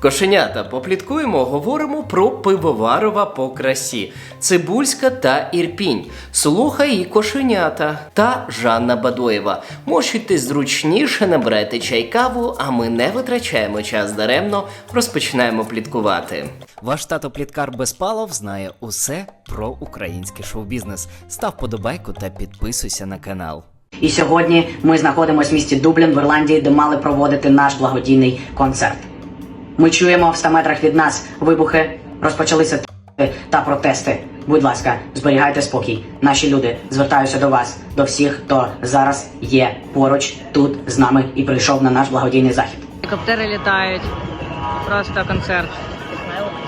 Кошенята, попліткуємо, говоримо про пивоварова по красі. Цибульська та Ірпінь. Слухай і кошенята та Жанна Бадоєва. Можете зручніше набрати чай каву, а ми не витрачаємо час даремно, розпочинаємо пліткувати. Ваш тато Пліткар Безпалов знає усе про український шоу-бізнес. Став подобайку та підписуйся на канал. І сьогодні ми знаходимося в місті Дублін в Ірландії, де мали проводити наш благодійний концерт. Ми чуємо в 100 метрах від нас вибухи, розпочалися та протести. Будь ласка, зберігайте спокій. Наші люди, звертаюся до вас, до всіх, хто зараз є поруч тут з нами і прийшов на наш благодійний захід. Коптери літають. Просто концерт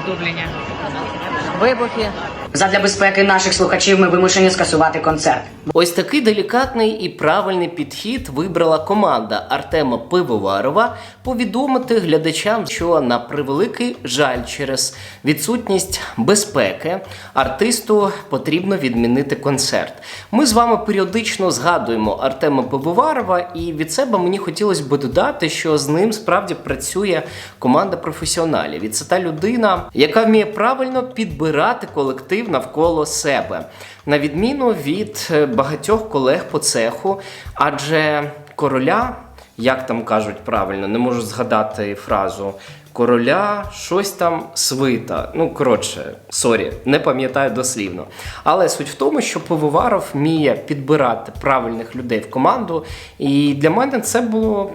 в Вибухи. Задля безпеки наших слухачів ми вимушені скасувати концерт. Ось такий делікатний і правильний підхід вибрала команда Артема Пивоварова повідомити глядачам, що на превеликий жаль через відсутність безпеки артисту потрібно відмінити концерт. Ми з вами періодично згадуємо Артема Пивоварова, і від себе мені хотілося б додати, що з ним справді працює команда професіоналів. І це та людина, яка вміє правильно підбирати колектив навколо себе, на відміну від е, багатьох колег по цеху, адже короля, як там кажуть правильно, не можу згадати фразу. Короля, щось там свита. Ну, коротше, сорі, не пам'ятаю дослівно. Але суть в тому, що Пивоваров вміє підбирати правильних людей в команду. І для мене це було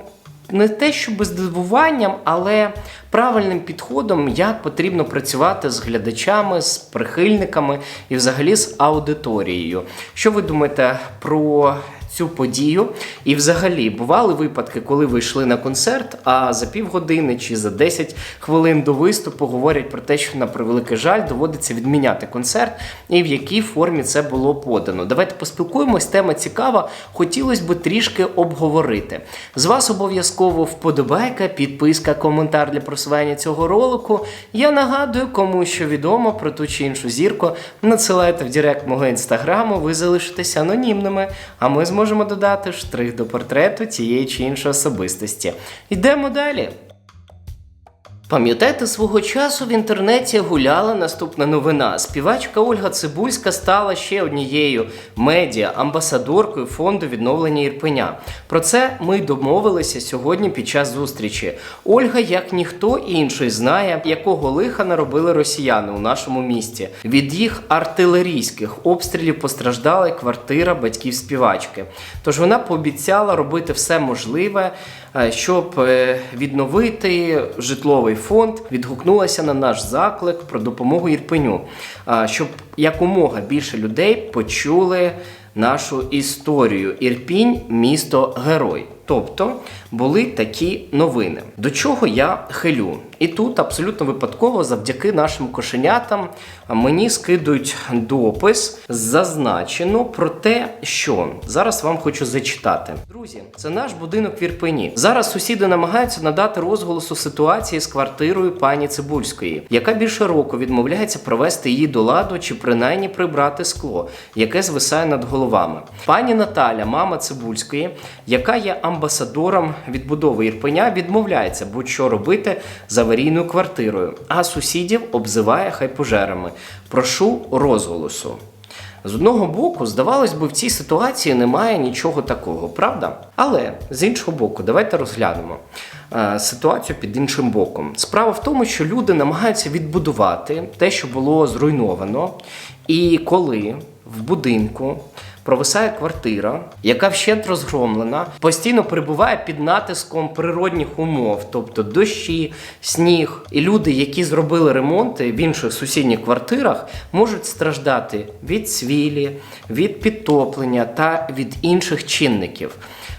не те, що без здивуванням, але правильним підходом, як потрібно працювати з глядачами, з прихильниками і взагалі з аудиторією. Що ви думаєте про цю подію? І взагалі бували випадки, коли ви йшли на концерт, а за півгодини чи за 10 хвилин до виступу говорять про те, що на превеликий жаль доводиться відміняти концерт, і в якій формі це було подано. Давайте поспілкуємось. Тема цікава. Хотілося б трішки обговорити. З вас обов'язково вподобайка, підписка, коментар для просування цього ролику. Я нагадую, кому що відомо про ту чи іншу зірку, надсилайте в директ мого інстаграму, ви залишитеся анонімними, а ми зможемо додати штрих до портрету тієї чи іншої особистості. Йдемо далі. Пам'ятаєте, свого часу в інтернеті гуляла наступна новина. Співачка Ольга Цибульська стала ще однією медіа амбасадоркою фонду відновлення Ірпеня. Про це ми домовилися сьогодні під час зустрічі. Ольга, як ніхто інший, знає, якого лиха наробили росіяни у нашому місті. Від їх артилерійських обстрілів постраждала квартира батьків співачки. Тож вона пообіцяла робити все можливе, щоб е, відновити житловий фонд, відгукнулася на наш заклик про допомогу Ірпеню, щоб якомога більше людей почули нашу історію. Ірпінь місто герой. Тобто були такі новини. До чого я хилю? І тут абсолютно випадково, завдяки нашим кошенятам, мені скидують допис, зазначено про те, що зараз вам хочу зачитати. Друзі, це наш будинок в Ірпені. Зараз сусіди намагаються надати розголосу ситуації з квартирою пані Цибульської, яка більше року відмовляється провести її до ладу чи принаймні прибрати скло, яке звисає над головами. Пані Наталя, мама Цибульської, яка є амбасадором відбудови Ірпеня, відмовляється будь-що робити з аварійною квартирою, а сусідів обзиває хайпожерами. Прошу розголосу. З одного боку, здавалось би, в цій ситуації немає нічого такого, правда? Але з іншого боку, давайте розглянемо е, ситуацію під іншим боком. Справа в тому, що люди намагаються відбудувати те, що було зруйновано, і коли в будинку провисає квартира, яка вщент розгромлена, постійно перебуває під натиском природних умов, тобто дощі, сніг. І люди, які зробили ремонти в інших сусідніх квартирах, можуть страждати від свілі, від підтоплення та від інших чинників.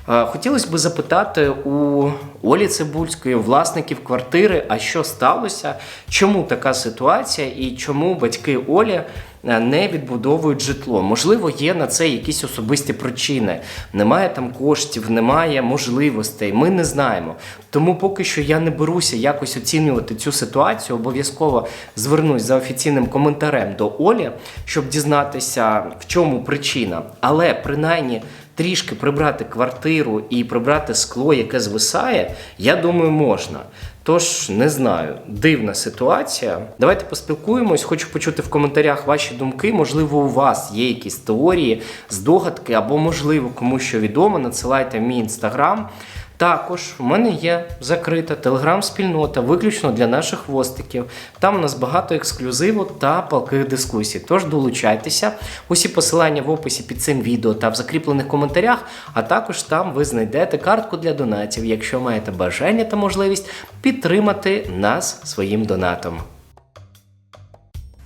Е, Хотілося б запитати у Олі Цибульської, власників квартири, а що сталося, чому така ситуація і чому батьки Олі не відбудовують житло. Можливо, є на це якісь особисті причини. Немає там коштів, немає можливостей. Ми не знаємо. Тому поки що я не беруся якось оцінювати цю ситуацію. Обов'язково звернусь за офіційним коментарем до Олі, щоб дізнатися, в чому причина. Але принаймні. Трішки прибрати квартиру і прибрати скло, яке звисає, я думаю, можна. Тож не знаю, дивна ситуація. Давайте поспілкуємось. Хочу почути в коментарях ваші думки. Можливо, у вас є якісь теорії, здогадки, або, можливо, кому що відомо. Надсилайте мій інстаграм. Також у мене є закрита телеграм-спільнота, виключно для наших хвостиків. Там у нас багато ексклюзиву та палких дискусій. Тож долучайтеся. Усі посилання в описі під цим відео та в закріплених коментарях. А також там ви знайдете картку для донатів, якщо маєте бажання та можливість підтримати нас своїм донатом.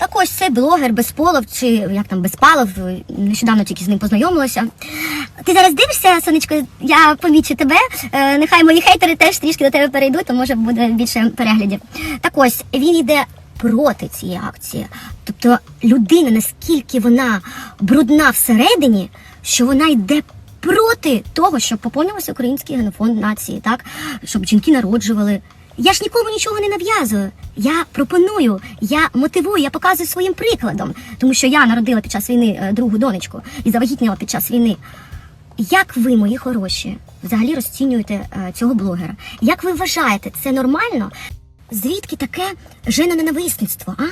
Так ось цей блогер Безполов, чи як там Безпалов, нещодавно тільки з ним познайомилася. Ти зараз дивишся, сонечко, я помічу тебе. Е, нехай мої хейтери теж трішки до тебе перейдуть, то може буде більше переглядів. Так ось він йде проти цієї акції. Тобто людина, наскільки вона брудна всередині, що вона йде проти того, щоб поповнювався український генофонд нації, так щоб жінки народжували. Я ж нікому нічого не нав'язую. Я пропоную, я мотивую, я показую своїм прикладом, тому що я народила під час війни е, другу донечку і завагітніла під час війни. Як ви, мої хороші, взагалі розцінюєте е, цього блогера? Як ви вважаєте, це нормально? Звідки таке женоненависництво, а?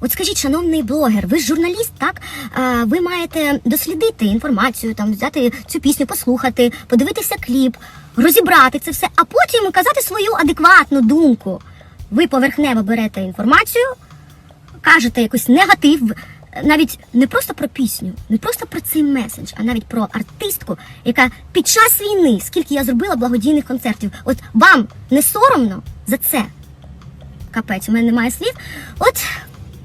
От скажіть, шановний блогер, ви ж журналіст, так? Е, ви маєте дослідити інформацію, там взяти цю пісню, послухати, подивитися кліп, розібрати це все, а потім казати свою адекватну думку. Ви поверхнево берете інформацію, кажете якийсь негатив, навіть не просто про пісню, не просто про цей меседж, а навіть про артистку, яка під час війни, скільки я зробила благодійних концертів, от вам не соромно за це? Капець, у мене немає слів. От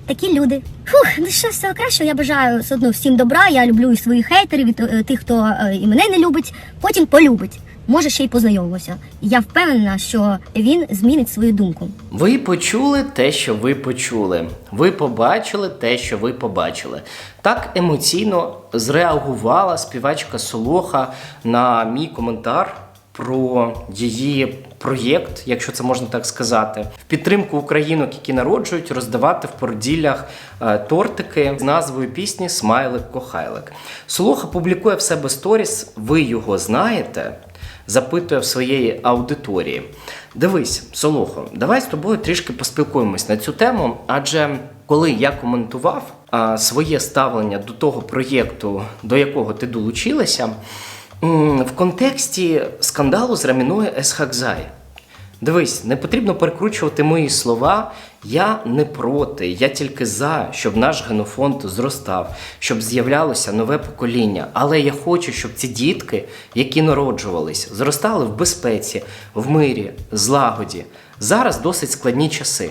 такі люди. Фух, ну що всього кращого, я бажаю все одно всім добра. Я люблю і своїх хейтерів, і е, тих, хто е, і мене не любить, потім полюбить. Може, ще й познайомимося. Я впевнена, що він змінить свою думку. Ви почули те, що ви почули. Ви побачили те, що ви побачили. Так емоційно зреагувала співачка Солоха на мій коментар про її проєкт, якщо це можна так сказати, в підтримку українок, які народжують, роздавати в породіллях е, тортики з назвою пісні Смайлик Кохайлик. Солоха публікує в себе сторіс. Ви його знаєте запитує в своєї аудиторії. Дивись, Солохо, давай з тобою трішки поспілкуємось на цю тему, адже коли я коментував своє ставлення до того проєкту, до якого ти долучилася, в контексті скандалу з Раміною Есхакзай. Дивись, не потрібно перекручувати мої слова. Я не проти, я тільки за, щоб наш генофонд зростав, щоб з'являлося нове покоління. Але я хочу, щоб ці дітки, які народжувались, зростали в безпеці, в мирі, злагоді. Зараз досить складні часи.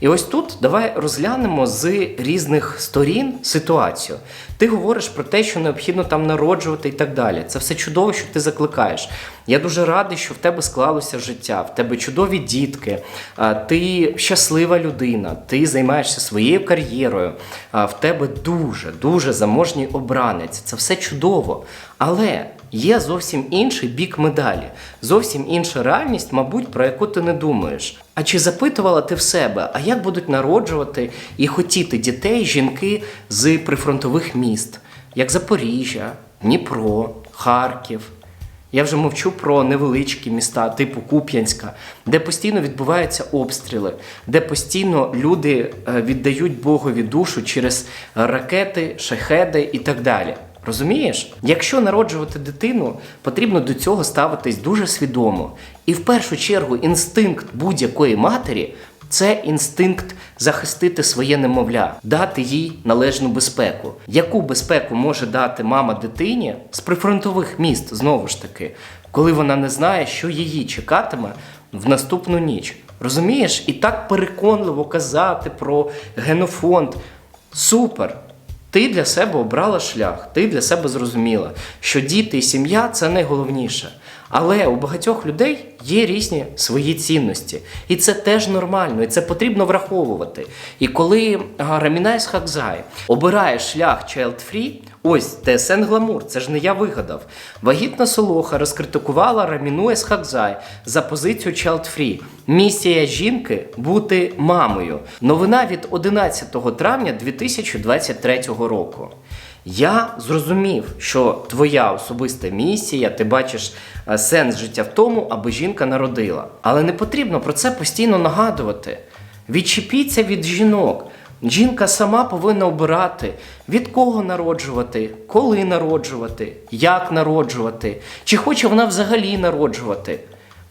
І ось тут давай розглянемо з різних сторін ситуацію. Ти говориш про те, що необхідно там народжувати і так далі. Це все чудово, що ти закликаєш. Я дуже радий, що в тебе склалося життя, в тебе чудові дітки, ти щаслива людина, ти займаєшся своєю кар'єрою, в тебе дуже, дуже заможній обранець. Це все чудово. Але є зовсім інший бік медалі, зовсім інша реальність, мабуть, про яку ти не думаєш. А чи запитувала ти в себе, а як будуть народжувати і хотіти дітей жінки з прифронтових міст, як Запоріжжя, Дніпро, Харків? Я вже мовчу про невеличкі міста, типу Куп'янська, де постійно відбуваються обстріли, де постійно люди е, віддають Богові душу через ракети, шахеди і так далі. Розумієш? Якщо народжувати дитину, потрібно до цього ставитись дуже свідомо. І в першу чергу інстинкт будь-якої матері це інстинкт захистити своє немовля, дати їй належну безпеку. Яку безпеку може дати мама дитині з прифронтових міст, знову ж таки, коли вона не знає, що її чекатиме в наступну ніч? Розумієш? І так переконливо казати про генофонд. Супер! Ти для себе обрала шлях, ти для себе зрозуміла, що діти і сім'я це найголовніше. Але у багатьох людей є різні свої цінності, і це теж нормально, і це потрібно враховувати. І коли Рамінайс Хакзай обирає шлях Child Free, ось ТСН Гламур, це ж не я вигадав. Вагітна Солоха розкритикувала Раміну Есхакзай за позицію Child Free. Місія жінки бути мамою. Новина від 11 травня 2023 року. Я зрозумів, що твоя особиста місія, ти бачиш е, сенс життя в тому, аби жінка народила. Але не потрібно про це постійно нагадувати. Відчепіться від жінок. Жінка сама повинна обирати, від кого народжувати, коли народжувати, як народжувати, чи хоче вона взагалі народжувати.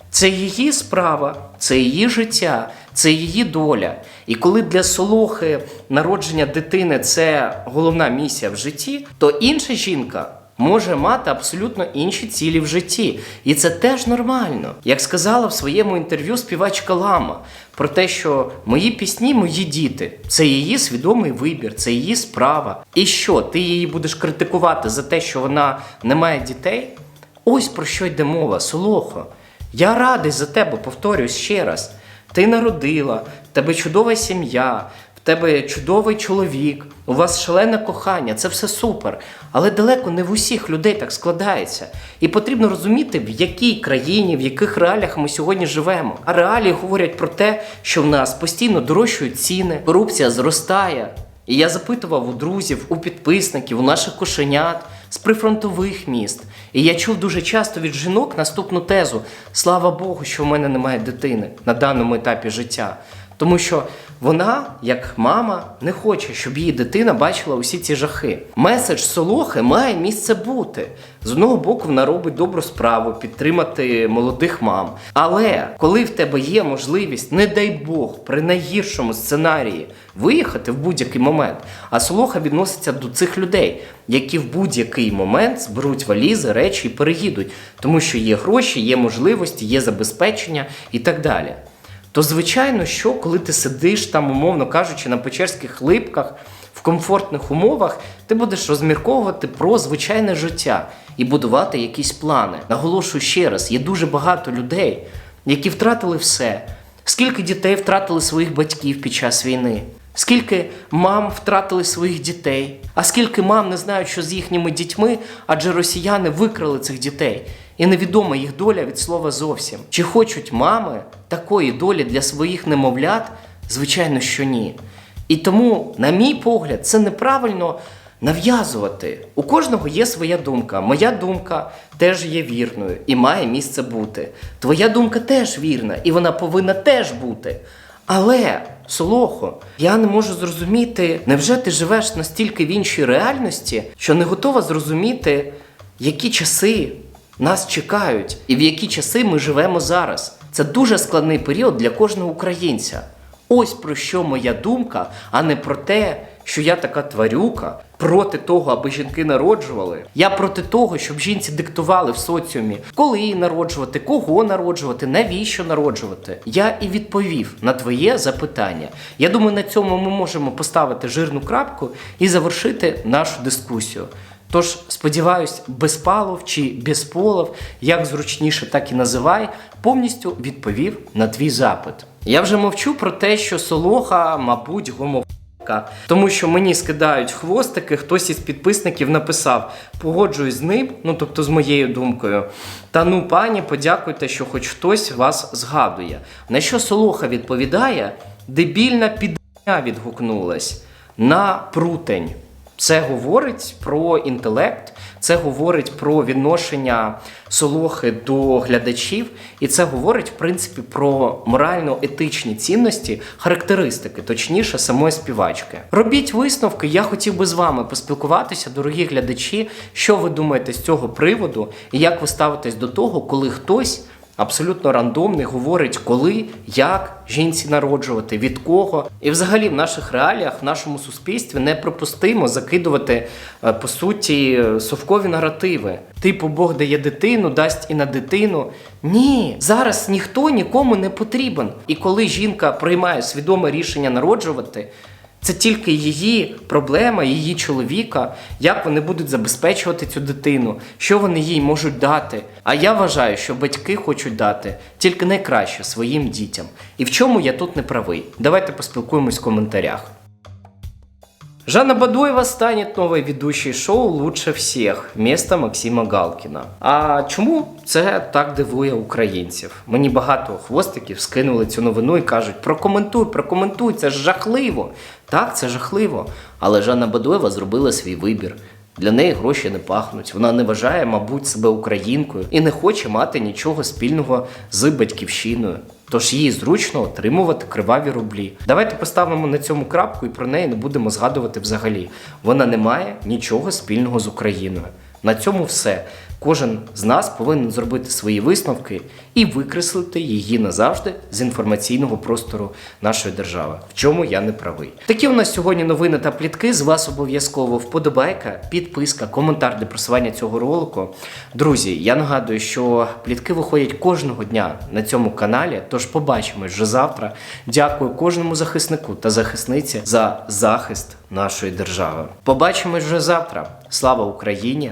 Це її справа, це її життя, це її доля. І коли для Солохи народження дитини це головна місія в житті, то інша жінка може мати абсолютно інші цілі в житті. І це теж нормально. Як сказала в своєму інтерв'ю співачка Лама про те, що мої пісні, мої діти, це її свідомий вибір, це її справа. І що, ти її будеш критикувати за те, що вона не має дітей? Ось про що йде мова, Солохо. Я радий за тебе, повторюсь ще раз. Ти народила, в тебе чудова сім'я, в тебе чудовий чоловік, у вас шалене кохання, це все супер. Але далеко не в усіх людей так складається. І потрібно розуміти, в якій країні, в яких реаліях ми сьогодні живемо. А реалії говорять про те, що в нас постійно дорожчують ціни, корупція зростає. І я запитував у друзів, у підписників, у наших кошенят з прифронтових міст. І я чув дуже часто від жінок наступну тезу: слава Богу, що в мене немає дитини на даному етапі життя. Тому що вона, як мама, не хоче, щоб її дитина бачила усі ці жахи. Меседж Солохи має місце бути. З одного боку, вона робить добру справу підтримати молодих мам. Але коли в тебе є можливість, не дай Бог, при найгіршому сценарії виїхати в будь-який момент, а Солоха відноситься до цих людей, які в будь-який момент зберуть валізи, речі і переїдуть, тому що є гроші, є можливості, є забезпечення і так далі. То звичайно, що коли ти сидиш там, умовно кажучи, на печерських липках в комфортних умовах, ти будеш розмірковувати про звичайне життя і будувати якісь плани. Наголошую ще раз: є дуже багато людей, які втратили все. Скільки дітей втратили своїх батьків під час війни? Скільки мам втратили своїх дітей? А скільки мам не знають, що з їхніми дітьми, адже росіяни викрали цих дітей, і невідома їх доля від слова зовсім. Чи хочуть мами такої долі для своїх немовлят? Звичайно, що ні. І тому, на мій погляд, це неправильно нав'язувати. У кожного є своя думка. Моя думка теж є вірною і має місце бути. Твоя думка теж вірна, і вона повинна теж бути. Але, Солохо, я не можу зрозуміти, невже ти живеш настільки в іншій реальності, що не готова зрозуміти, які часи нас чекають і в які часи ми живемо зараз. Це дуже складний період для кожного українця. Ось про що моя думка, а не про те, що я така тварюка проти того, аби жінки народжували. Я проти того, щоб жінці диктували в соціумі, коли її народжувати, кого народжувати, навіщо народжувати. Я і відповів на твоє запитання. Я думаю, на цьому ми можемо поставити жирну крапку і завершити нашу дискусію. Тож, сподіваюсь, безпалов чи безполов, як зручніше, так і називай, повністю відповів на твій запит. Я вже мовчу про те, що Солоха, мабуть, гомофобка, тому що мені скидають хвостики, хтось із підписників написав: погоджуюсь з ним, ну тобто з моєю думкою. Та ну, пані, подякуйте, що хоч хтось вас згадує. На що Солоха відповідає? Дебільна підня відгукнулась на прутень. Це говорить про інтелект, це говорить про відношення солохи до глядачів, і це говорить, в принципі, про морально-етичні цінності, характеристики, точніше, самої співачки. Робіть висновки. Я хотів би з вами поспілкуватися, дорогі глядачі, що ви думаєте з цього приводу, і як ви ставитесь до того, коли хтось абсолютно рандомний говорить, коли, як жінці народжувати, від кого. І взагалі в наших реаліях, в нашому суспільстві неприпустимо закидувати е, по суті совкові наративи. Типу, Бог дає дитину, дасть і на дитину. Ні, зараз ніхто нікому не потрібен. І коли жінка приймає свідоме рішення народжувати. Це тільки її проблема, її чоловіка, як вони будуть забезпечувати цю дитину, що вони їй можуть дати. А я вважаю, що батьки хочуть дати тільки найкраще своїм дітям. І в чому я тут не правий? Давайте поспілкуємось в коментарях. Жанна Бадоева станет новой ведущей шоу «Лучше всех» вместо Максима Галкіна. А чому це так дивує українців? Мені багато хвостиків скинули цю новину і кажуть: прокоментуй, прокоментуй, це ж жахливо. Так, це жахливо. Але Жанна Бадоева зробила свій вибір. Для неї гроші не пахнуть. Вона не вважає, мабуть, себе українкою і не хоче мати нічого спільного з батьківщиною. Тож їй зручно отримувати криваві рублі. Давайте поставимо на цьому крапку і про неї не будемо згадувати взагалі. Вона не має нічого спільного з Україною. На цьому все. Кожен з нас повинен зробити свої висновки і викреслити її назавжди з інформаційного простору нашої держави, в чому я не правий. Такі у нас сьогодні новини та плітки. З вас обов'язково вподобайка, підписка, коментар для просування цього ролику. Друзі, я нагадую, що плітки виходять кожного дня на цьому каналі. Тож побачимось вже завтра. Дякую кожному захиснику та захисниці за захист нашої держави. Побачимось вже завтра. Слава Україні!